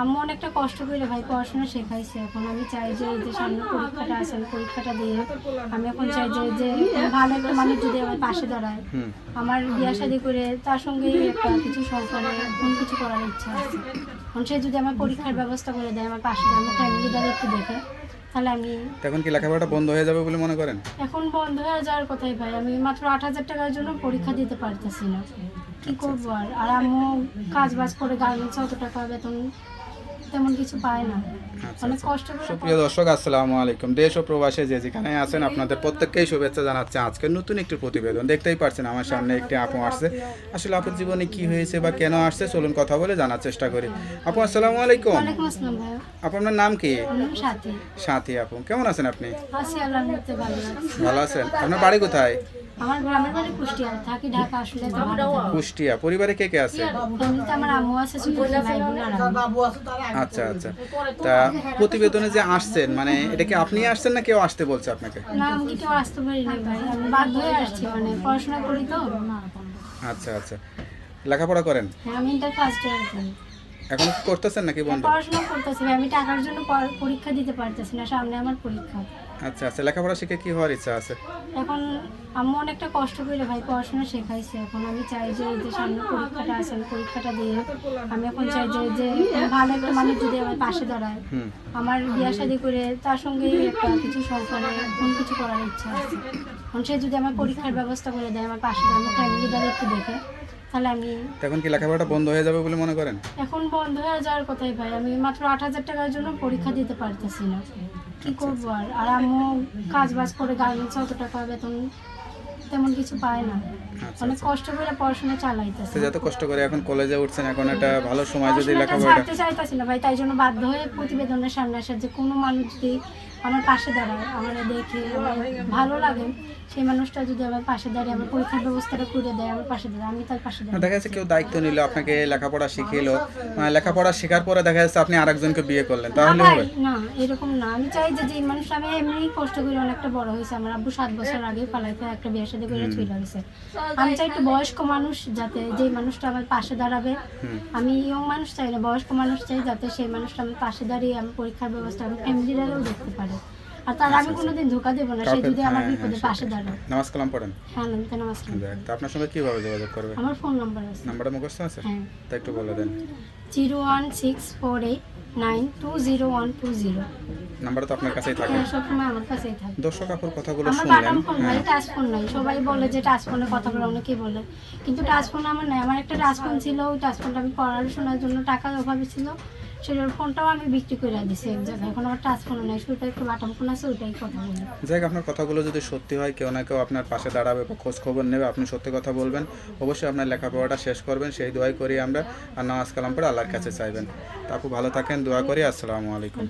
আম্মু অনেকটা কষ্ট করে ভাই পড়াশোনা শেখাইছে এখন আমি চাই যে এই যে সামনে পরীক্ষাটা আছে আমি পরীক্ষাটা দিয়ে আমি এখন চাই যে যে ভালো একটা মানুষ যদি আমার পাশে দাঁড়ায় আমার বিয়া শাদি করে তার সঙ্গে একটা কিছু সংসারে কোন কিছু করার ইচ্ছা আছে। এখন সে যদি আমার পরীক্ষার ব্যবস্থা করে দেয় আমার পাশে আমার ফ্যামিলি দ্বারা একটু দেখে তাহলে আমি এখন কি লেখাপড়াটা বন্ধ হয়ে যাবে বলে মনে করেন? এখন বন্ধ হয়ে যাওয়ার কথাই ভাই আমি মাত্র আট হাজার টাকার জন্য পরীক্ষা দিতে পারতেছি না। কি করব আর? আর আম্মু কাজ বাজ করে গার্মেন্টস অত টাকা বেতন তেমন কিছু পায় না। আচ্ছা, অনেক কষ্ট করে সুপ্রিয় দর্শক আসসালামু আলাইকুম। দেশ ও প্রবাসে যে যেখানে আছেন আপনাদের প্রত্যেককেই শুভেচ্ছা জানাচ্ছে। আজকে নতুন একটি প্রতিবেদন দেখতেই পাচ্ছেন আমার সামনে একটি আপু আসছে। আসলে আপুর জীবনে কি হয়েছে বা কেন আসছে চলুন কথা বলে জানার চেষ্টা করি। আপু আসসালামু আলাইকুম। ওয়ালাইকুম আসসালাম ভাই। আপু আপনার নাম কি? সাথী। আপু কেমন আছেন আপনি? আছি ভালো আছি। ভালো আছেন। আপনার বাড়ি কোথায়? আমার গ্রামের বাড়ি কুষ্টিয়া থাকি ঢাকা আসলে তো ভালো। থাকি। কুষ্টিয়া পরিবারে কে কে আছে? আমার আম্মু আছে ছোট ছোট ভাই বোন আর আমি। আচ্ছা আচ্ছা। তা প্রতিবেদনে যে আসছেন মানে এটা কি আপনি আসছেন না কেউ আসতে বলছে আপনাকে? না আমি কেউ আসতে পারি না ভাই। আমি বাধ্য হয়ে আসছি মানে পড়াশোনা করি তো। আচ্ছা আচ্ছা। লেখাপড়া করেন? হ্যাঁ আমি ইন্টার ফার্স্ট ইয়ার করি এখন করতেছেন নাকি বন্ধ? পড়াশোনা করতেছি আমি টাকার জন্য পরীক্ষা দিতে পারতেছি না সামনে আমার পরীক্ষা। আচ্ছা আচ্ছা লেখাপড়া শিখে কি হওয়ার ইচ্ছা আছে? এখন আম্মু অনেকটা কষ্ট করে ভাই পড়াশোনা শেখাইছে। এখন আমি চাই যে এই যে সামনে পরীক্ষাটা আছে আমি পরীক্ষাটা দিয়ে আমি এখন চাই যে যে ভালো একটা মানুষ যদি আমার পাশে দাঁড়ায়। আমার বিয়া শাদি করে তার সঙ্গে একটা কিছু সংসারে কোন কিছু করার ইচ্ছা আছে। এখন সে যদি আমার পরীক্ষার ব্যবস্থা করে দেয় আমার পাশে আমার ফ্যামিলি দ্বারা একটু দেখে তাহলে আমি এখন কি লেখাপড়াটা বন্ধ হয়ে যাবে বলে মনে করেন? এখন বন্ধ হয়ে যাওয়ার কথাই ভাই আমি মাত্র আট হাজার টাকার জন্য পরীক্ষা দিতে পারতেছি না। কি করব আর। আর আমি কাজ বাজ করে গার্মেন্টস অত টাকা বেতন তেমন কিছু পায় না। মানে অনেক কষ্ট করে পড়াশোনা চালাইতেছে। যত কষ্ট করে এখন কলেজে উঠছেন এখন একটা ভালো সময় যদি লেখাপড়া করতে ছাড়তে চাইতেছি না ভাই তাই জন্য বাধ্য হয়ে প্রতিবেদনের সামনে আসা যে কোনো মানুষ যদি আমার পাশে দাঁড়ায় আমার দেখে ভালো লাগে। সেই মানুষটা যদি আমার পাশে দাঁড়িয়ে আমার পরীক্ষার ব্যবস্থাটা করে দেয় আমার পাশে দাঁড়ায় আমি তার পাশে দাঁড়াই। দেখা যাচ্ছে কেউ দায়িত্ব নিল আপনাকে লেখাপড়া শিখিয়েলো লেখাপড়া শেখার পরে দেখা যাচ্ছে আপনি আরেকজনকে বিয়ে করলেন তাহলে হবে। না এরকম না। আমি চাই যে যে মানুষটা আমি এমনি কষ্ট করে অনেকটা বড় হয়েছে। আমার আব্বু সাত বছর আগে পালাইতে একটা বিয়ের সাথে করে চলে গেছে। আমি চাই একটু বয়স্ক মানুষ যাতে যে মানুষটা আমার পাশে দাঁড়াবে। আমি ইয়ং মানুষ চাই না বয়স্ক মানুষ চাই যাতে সেই মানুষটা আমার পাশে দাঁড়িয়ে আমি পরীক্ষার ব্যবস্থা আমি ফ্যামিলিরাও দেখতে পারে। আর তার আমি কোনোদিন ধোকা দেবো না সে যদি আমার হ্যাঁ, হ্যাঁ, বিপদে পাশে দাঁড়ায়। নামাজ কালাম পড়েন। হ্যাঁ আমি তো নমস্কার যাক, তো আপনার সঙ্গে কীভাবে যোগাযোগ করবে? আমার ফোন নাম্বার আছে। নাম্বারটা মুখস্থ আছে? হ্যাঁ। তা একটু বলে দেন। Zero one six four eight nine two zero one two zero. নাম্বারটা তো আপনার কাছেই থাকে। হ্যাঁ সবসময় আমার কাছেই থাকে। দর্শক আপুর কথাগুলো আমার শুনলেন বাটাম ফোন নাই হ্যাঁ। টাচ ফোন নাই। সবাই বলে যে টাচ ফোনে কথা বলে অনেকেই বলে। কিন্তু টাচ ফোন আমার নাই। আমার একটা টাচ ফোন ছিল ওই টাচ ফোনটা আমি পড়াশোনার জন্য টাকার অভাবে ছিল। সেটার ফোনটাও আমি বিক্রি করে দিছি এক জায়গায়। এখন আমার টাচ ফোন নেই সেটা একটু বাটন ফোন আছে ওইটাই কথা বলি। যাই আপনার কথাগুলো যদি সত্যি হয় কেউ না কেউ আপনার পাশে দাঁড়াবে বা খোঁজ খবর নেবে আপনি সত্যি কথা বলবেন। অবশ্যই আপনার লেখাপড়াটা শেষ করবেন সেই দোয়াই করি আমরা। আর নামাজ কালাম পড়ে আল্লাহর কাছে চাইবেন। তারপর ভালো থাকেন দোয়া করি আসসালামু আলাইকুম।